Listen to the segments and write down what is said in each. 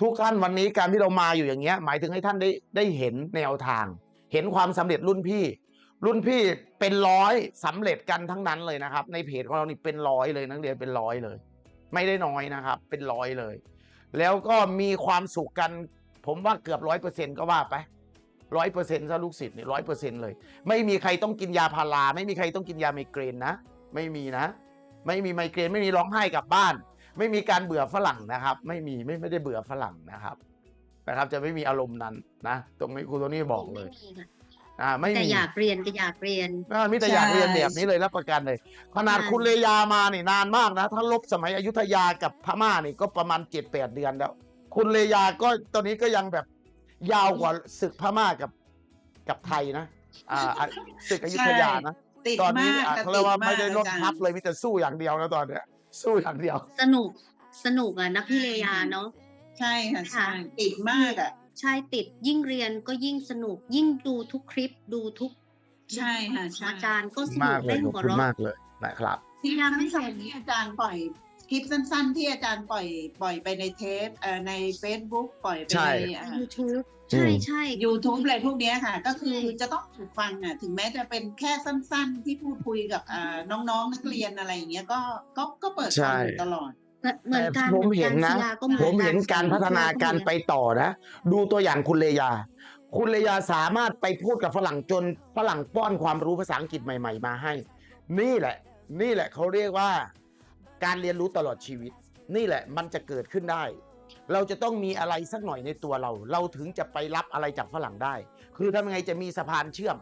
ทุกท่านวันนี้การที่เรามาอยู่อย่างเงี้ย หมายถึงให้ท่านได้ได้เห็นแนวทาง เห็นความสำเร็จรุ่นพี่ รุ่นพี่เป็นร้อยสำเร็จกันทั้งนั้นเลยนะครับ ในเพจของเรานี่เป็นร้อยเลยนักเรียนเป็นร้อยเลย ไม่ได้น้อยนะครับ เป็นร้อยเลย แล้วก็มีความสุขกัน ผมว่าเกือบร้อยเปอร์เซ็นต์ก็ว่าไปร้อยเปอร์เซ็นต์ซะลูกศิษย์นี่ร้อยเปอร์เซ็นต์เลย ไม่มีใครต้องกินยาพาราไม่มีใครต้องกินยาไมเกรนนะ ไม่มีนะ ไม่มีไมเกรนไม่มีร้องไห้กลับบ้าน ไม่มีการเบื่อฝรั่งนะครับ ไม่มีไม่ไม่ได้เบื่อฝรั่งนะครับ นะครับ จะไม่มีอารมณ์นั้นนะตรงนี้ครูโทนี่บอกเลยไม่มีค่ะอ่า ไม่แต่มีอยากเรียนก็อยากเรียน อ่ามิแต่อยากเรียนแบบนี้เลยรับประกันเลย ขนาดใช่ คุณเลยามานี่นานมากนะ ถ้าลบสมัยอยุธยากับพม่านี่ก็ประมาณเจ็ดแปดเดือนแล้ว คุณเลยาก็ตอนนี้ก็ยังแบบยาวกว่าศึกพม่ากับกับไทยนะ อ่าอะศึกอยุธยานะ ติดตอนนี้มากอะค่ะเขาเรียกว่าติไม่ได้ลดอาจารย์ทับเลยมีแต่สู้อย่างเดียวนะตอนเนี้ย สู้อย่างเดียว สนุกสนุกอะนักพิเลยาเนาะ ใช่ค่ะค่ะใช่ติดมากอะ ใช่ติดยิ่งเรียนก็ยิ่งสนุก ยิ่งดูทุกคลิปดูทุกใช่ค่ะใช่ อาจารย์ก็สนุมากกเลยเล่นขอบหัวคุณเราะ มากเลยนะครับ ที่ยังไม่ไม่เสร็เห็จนที่อาจารย์ปล่อยคลิปสั้น ๆ ที่อาจารย์ปล่อยปล่อยไปในเทปเอ่อใน Facebook ปล่อยไปใช่ ในอ่า YouTube ใช่ใช่ YouTube อะไรพวกเนี้ยค่ะ ก็คือใช่จะต้องถูกฟังอะ ถึงแม้จะเป็นแค่สั้นๆ ที่พูดคุยกับอ่าน้องๆ นักเรียนอะไรอย่างเงี้ยก็ก็ก็เปิดฟังอยู่ตลอดเหมือนกันผมเห็นนะศิลาก็หอผมเห็นการพัฒนาการไปต่อนะ ดูตัวอย่างคุณเลยา คุณเลยาสามารถไปพูดกับฝรั่งจนฝรั่งป้อนความรู้ภาษาอังกฤษใหม่ ๆ มาให้ นี่แหละ นี่แหละเขาเรียกว่า การเรียนรู้ตลอดชีวิต นี่แหละมันจะเกิดขึ้นได้ เราจะต้องมีอะไรสักหน่อยในตัวเรา เราถึงจะไปรับอะไรจากฝรั่งได้ คือทำยังไงจะมีสะพานเชื่อม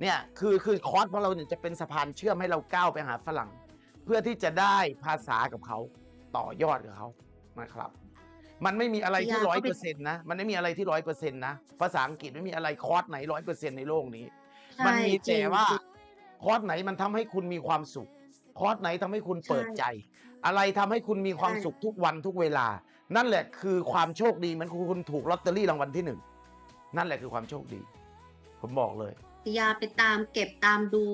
เนี่ยคือคือคอร์สของเราเนี่ยจะเป็นสะพานเชื่อมให้เราก้าวไปหาฝรั่ง เพื่อที่จะได้ภาษากับเขาต่อยอดกับเขานะครับ มันไม่มีอะไรที่อยากร้อยเข้าเปไปอร์เซ็นต์นะ มันไม่มีอะไรที่ร้อยเปอร์เซ็นต์นะ ภาษาอังกฤษไม่มีอะไรคอร์สไหนร้อยเปอร์เซ็นต์ในโลกนี้ใช่มันมีจริแต่งว่าจริงคอร์สไหนมันทำให้คุณมีความสุข คอร์สไหนทำให้คุณเปิดใช่ใจอะไรทำให้คุณมีความใช่สุขทุกวันทุกเวลา นั่นแหละคือความโชคดีเหมันคุณถูกลอตเตอรี่รางวัลที่หนึ่งนั่นแหละคือความโชคดี ผมบอกเลยศิยาไปตามเก็บตามดู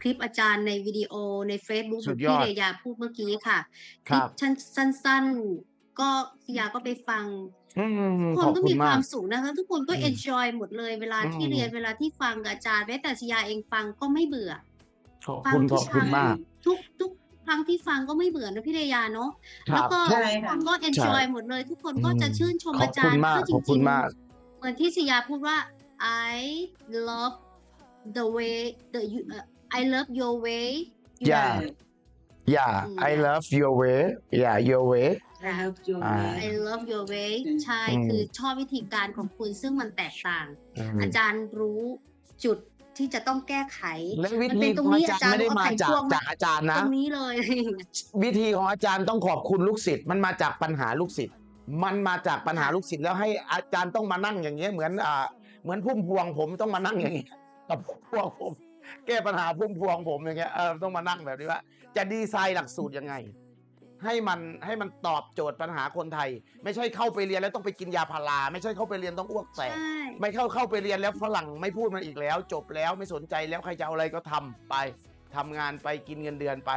คลิปอาจารย์ในวิดีโอใน Facebook สุแบบดยอที่ดเรยาพูดเมื่อกี้ค่ะครัลิบปสั้นๆ ก็ศิยาก็ไปฟังอืมทุกคนขอบก็คุมีณความากสุขนะคะทุกคนก็อืม enjoy หมดเลยเวลาที่อืมเรียนเวลาที่ฟังกับอาจารย์แม้แต่ศิยาเองฟังก็ไม่เบื่อขอบฟัคุณทุขอบคุณมากทุกทุก ครั้งที่ฟังก็ไม่เบื่อนะพี่เรยาเนาะคแล้วรับก็ใช่ทุกค่ะคนก็ enjoy หมดเลย ทุกคนก็จะชื่นชมขอบอาจาคุรณย์มากก็จขอบคุริณงมากๆเหมือนที่ศิยาพูดว่า I love the way the you uh, I love your way you อย่า are yeah อืม I love your way yeah your way I help you อ่า I love your way อืมใช่ อืม คือชอบวิธีการของคุณซึ่งมันแตกต่าง อืม อาจารย์รู้จุด ที่จะต้องแก้ไขและวิมันธีเป็นตขรองงนี้อาจารย์ไม่ได้อามาจารย์จากเอาไขควงมาจากอาจารย์ตนะรงนี้เลย วิธีของอาจารย์ต้องขอบคุณลูกศิษย์มันมาจากปัญหาลูกศิษย์มันมาจากปัญหาลูกศิษย์แล้วให้อาจารย์ต้องมานั่งอย่างเงี้ยเหมือนอ่าเหมือนพุ่มพวงผมต้องมานั่งอย่างเงี้ยกับพุ่มพวงผม แก้ปัญหาพุ่มพวงผมอย่างเงี้ยเออต้องมานั่งแบบนี้ว่า จะดีไซน์หลักสูตรยังไง ให้มันให้มันตอบโจทย์ปัญหาคนไทย ไม่ใช่เข้าไปเรียนแล้วต้องไปกินยาพาราไม่ใช่เข้าไปเรียนต้องอ้วกแตใช่กไม่เข้าเข้าไปเรียนแล้วฝรั่งไม่พูดมันอีกแล้ว จบแล้วไม่สนใจแล้วใครจะเอาอะไรก็ทำไปทำงานไปกินเงินเดือนไป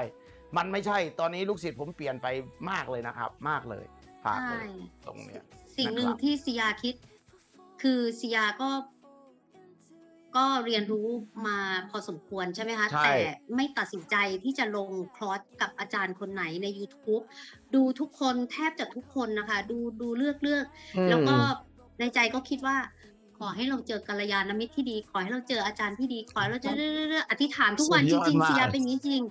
มันไม่ใช่ตอนนี้ลูกศิษย์ผมเปลี่ยนไปมากเลยนะครับ มากเลยฝากเลใช่ยตรงเนี้ย สิ่งหนึ่งนะครับ ที่ซิยาคิด คือซิยาก็ ก็เรียนรู้มาพอสมควรใช่ไหมคะ ใช่ แต่ไม่ตัดสินใจที่จะลงคลอร์สกับอาจารย์คนไหนใน YouTube ดูทุกคนแทบจะทุกคนนะคะ ดูดูเลือกเลือก แล้วก็ในใจก็คิดว่า ขอให้เราเจอกัลยาณมิตรที่ดี ขอให้เราเจออาจารย์ที่ดี ขอให้เราเจอเรื่อยๆอธิษฐานทุกวันสุจดยอดริงๆมากซิยาเป็นอย่างนี้จริง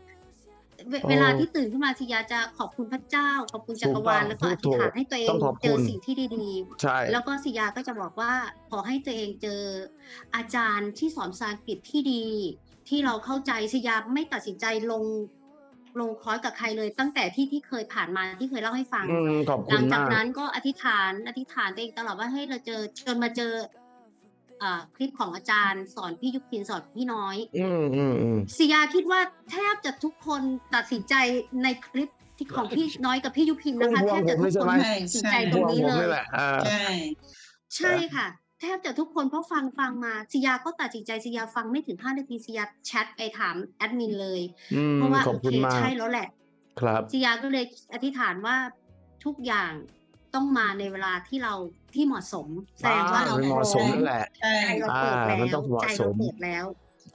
เวโอ้เวลาที่ตื่นขึ้นมาซิยาจะขอบคุณพระเจ้า ขอบคุณจักรวาลถูกต้องแล้วก็อธิษฐานให้ตัวเองต้องขอบเจอคุณสิ่งที่ดีใช่ๆ แล้วก็ซิยาก็จะบอกว่าขอให้ตัวเองเจออาจารย์ที่สอนภาษาอังกฤษที่ดี ที่เราเข้าใจซิยาไม่ตัดสินใจลงลงคอร์สกับใครเลย ตั้งแต่ที่ที่เคยผ่านมาที่เคยเล่าให้ฟัง อืมขอบหคุลัณงจากมาก นั้นก็อธิษฐานอธิษฐานตัวเองตลอดว่าให้เราเจอจนมาเจออ่า คลิปของอาจารย์ สอนพี่ยุพินสอนพี่น้อยอืมอืมอืมสิยาคิดว่าแทบจะทุกคนตัดสินใจในคลิปที่ของพี่น้อยกับพี่ยุพินนะคะพวแทงบจะผมทุกเลยใช่ไหมคนตัดสินใจตรงนี้พวงผมเลยนี่แหละอ่าใช่ใช่ค่ะ แทบจะทุกคนเพราะฟังฟังมาสิยาก็ตัดสินใจสิยาฟังไม่ถึง5นาทีสิยาแชทไปถามแอดมินเลยอืมเพราะว่าขอโอบเคคุณมากใช่แล้วแหละ ครับสิยาก็เลยอธิษฐานว่าทุกอย่าง ต้องมาในเวลาที่เราที่เหมาะสมแสดงว่าเรามันเหมาะสมนั่นแหละใช่ใจเราเปิดอ่าแล้วมันต้องเหมาะใจสเรามเปิดแล้ว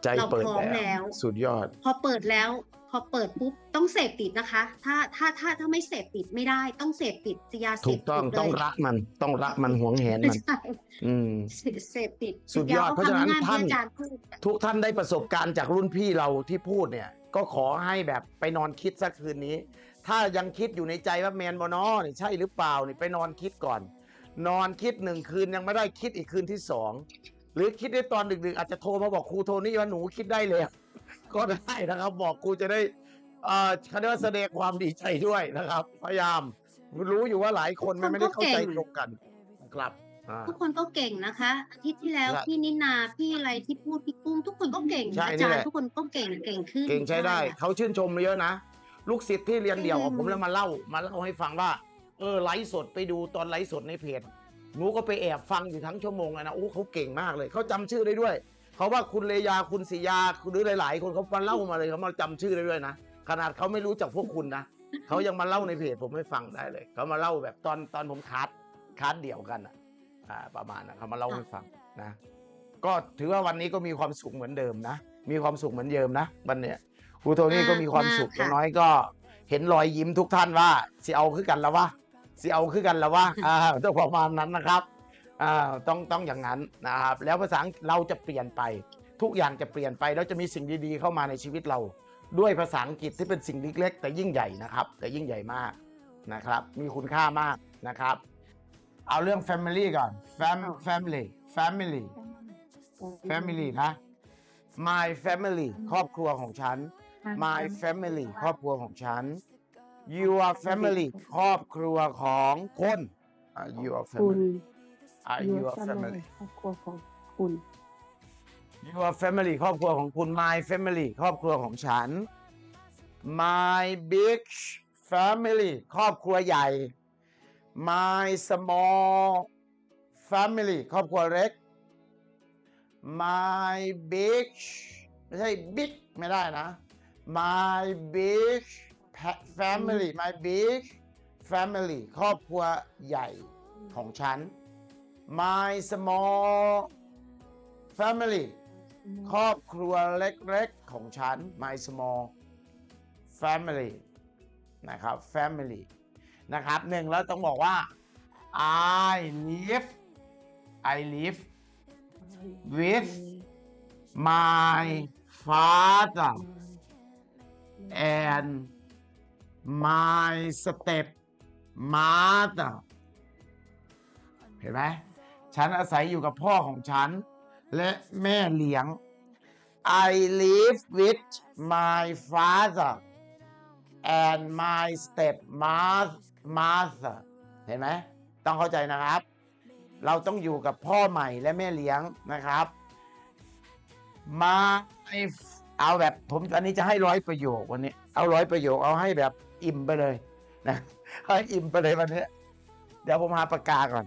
ใจเราเปิดพร้อมแล้แล้ววสุดยอด พอเปิดแล้ว พอเปิดปุ๊บต้องเสพติดนะคะ ถ้าถ้าถ้าถ้าไม่เสพติดไม่ได้ ต้องเสพติดยาเสถูพกติต้องดเลต้องยรักมันต้องรักมันหวงแหนมันใช่อืมเสพติดสุดยอดยเพราะฉะนั้นคำง่ยท่านที่อาจารย์พูดทุกท่านได้ประสบการณ์จากรุ่นพี่เราที่พูดเนี่ย ก็ขอให้แบบไปนอนคิดสักคืนนี้ ถ้ายังคิดอยู่ในใจว่าแมนบอนอนี่ใช่หรือเปล่านี่ไปนอนคิดก่อน นอนคิดหนึ่งคืนยังไม่ได้คิดอีกคืนที่สองหรือคิดได้ตอนดึกๆ อาจจะโทรมาบอกครูโทนี่ว่าหนูคิดได้เลยก็ได้นะครับ บอกครูจะได้เอ่อเขาเรียกว่าแสดงความดีใจด้วยนะครับ พยายามรู้อยู่ว่าหลายคนมันไม่ได้เข้าใจตรงกันนะครับอ่าทุกคนก็เก่งนะคะ อาทิตย์ที่แล้วใช่พี่นินาพี่อะไรที่พูดพี่กุ้งทุกคนก็เก่งใช่อานี่จารแหย์ละทุกคนก็เก่งเก่งขึ้นเก่งใช้ได้ค่ะเขาชื่นชมเยอะนะ ลูกศิษย์ที่เรียนเดี่ยวกับอืมผมแล้วมาเล่ามาเล่าให้ฟังว่า เออไลฟ์สดไปดูตอนไลฟ์สดในเพจหนูก็ไปแอบฟังอยู่ทั้งชั่วโมงเลยนะโอ้เขาเก่งมากเลยเขาจำชื่อได้ด้วยเขาว่าคุณเลยาคุณศิยาหรือหลาย ๆ คนเขามาเล่ามาเลยเขามาจำชื่อได้ด้วยนะขนาดเขาไม่รู้จักพวกคุณนะเขายังมาเล่าในเพจผมให้ฟังได้เลยเขามาเล่าแบบตอนตอนผมคัดคัดเดี่ยวกันอะอ่าประมาณนะเขามาเล่าให้ฟังนะ ก็ถือว่าวันนี้ก็มีความสุขเหมือนเดิมนะมีความสุขเหมือนเดิมนะวันเนี้ย ครูโทนี่ก็มีความสุขอย่างน้อยก็ เห็นรอยยิ้มทุกท่านว่าสิเอาคือกันแล้ววะสิเอาคือกันแล้ววะอ่าต้องประมาณนั้นนะครับอ่าต้องต้องอย่างนั้นนะครับแล้วภาษาอังกฤษเราจะเปลี่ยนไป ทุกอย่างจะเปลี่ยนไปแล้วจะมีสิ่งดีๆ เข้ามาในชีวิตเรา ด้วยภาษาอังกฤษที่เป็นสิ่งเล็กๆแต่ยิ่งใหญ่นะครับ แต่ยิ่งใหญ่มากนะครับ มีคุณค่ามากนะครับ เอาเรื่อง family ก่อน Fam family family family นะ my family ครอบครัวของฉัน my family ครอบครัวของฉัน your family ครอบครัวของคนอะ your คุณ family อะ your your family family ครอบครัวของคุณ your family ครอบครัวของคุณ my family ครอบครัวของฉัน my big family ครอบครัวใหญ่ my small family ครอบครัวเล็ก my big ไม่ใช่ big ไม่ได้นะ my big pa- family my big family ครอบครัวใหญ่ของฉัน my small family ครอบครัวเล็กๆของฉัน my small family นะครับ family นะครับหนึ่งแล้วต้องบอกว่า I live I live with my father and my step mother เห็นไหมฉันอาศัยอยู่กับพ่อของฉัน และแม่เลี้ยง I live with my father and my step mother เห็นไหมต้องเข้าใจนะครับ เราต้องอยู่กับพ่อใหม่และแม่เลี้ยงนะครับมา เอาแบบผมอันนี้จะให้ร้อยประโยควันนี้ เอาร้อยประโยคเอาให้แบบอิ่มไปเลยนะให้อิ่มไปเลยวันนี้เดี๋ยวผมหาปากกาก่อน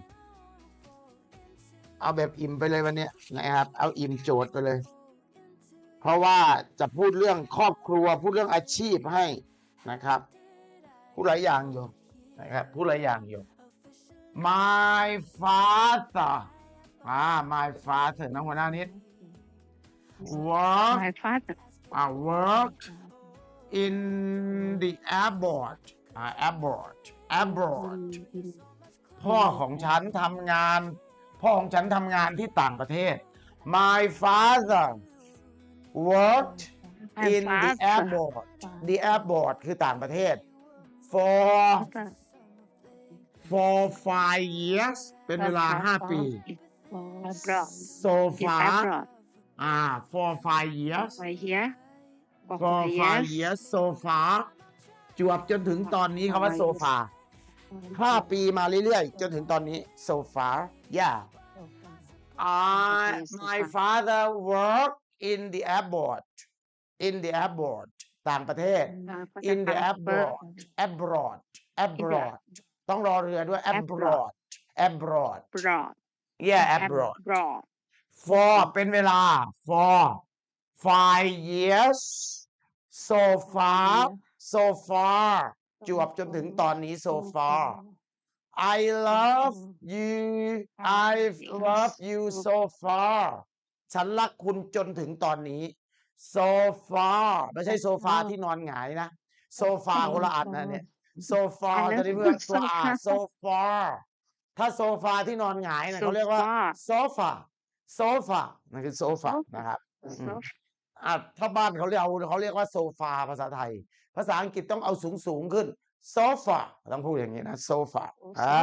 เอาแบบอิ่มไปเลยวันนี้นะครับ เอาอิ่มโจทย์ไปเลย เพราะว่าจะพูดเรื่องครอบครัว พูดเรื่องอาชีพให้นะครับพูดหลายอย่างอยู่นะครับพูดหลายอย่างอยู่ my father อ่า my father น้องหัวหน้านิด work my father I work in the abroad อ่า abroad abroad พ่อของฉันทำงาน พ่อของฉันทำงานที่ต่างประเทศ My father worked My in the father airport the airport คือต่างประเทศ for for five years เป็นเวลาห้าปี abroad so in far abroad อ่า for five years for here for for five five years years so far จวบจนถึงตอนนี้คำว่า so far ห้าปีมาเรื่อยๆ จนถึงตอนนี้ so far yeah I my father worked in the airport in the airport ต่างประเทศ in the abroad abroad abroad ต้องรอเรือด้วย abroad abroad abroad yeah abroad abroad for เป็นเวลา for five years so far so far จวบจนถึงตอนนี้ so far I love you I love you so far ฉันรักคุณจนถึงตอนนี้ so far ไม่ใช่โซฟาที่นอนหงายนะ โซฟาคนละอันนะเนี่ย so far อันนั้นจะได้เพื่อนตัวโซอาฟา so far ถ้าโซฟาที่นอนหงายนะเขาเรียกว่าโซฟา โซฟาโซฟานั่นคือโซฟาโซฟานนะครับอืมโซอะถ้าบ้านเขาเรียกเอาเขาเรียกว่าโซฟาภาษาไทย ภาษาอังกฤษต้องเอาสูงสูงๆขึ้นโซฟาต้องพูดอย่างนี้นะโซฟาอ่า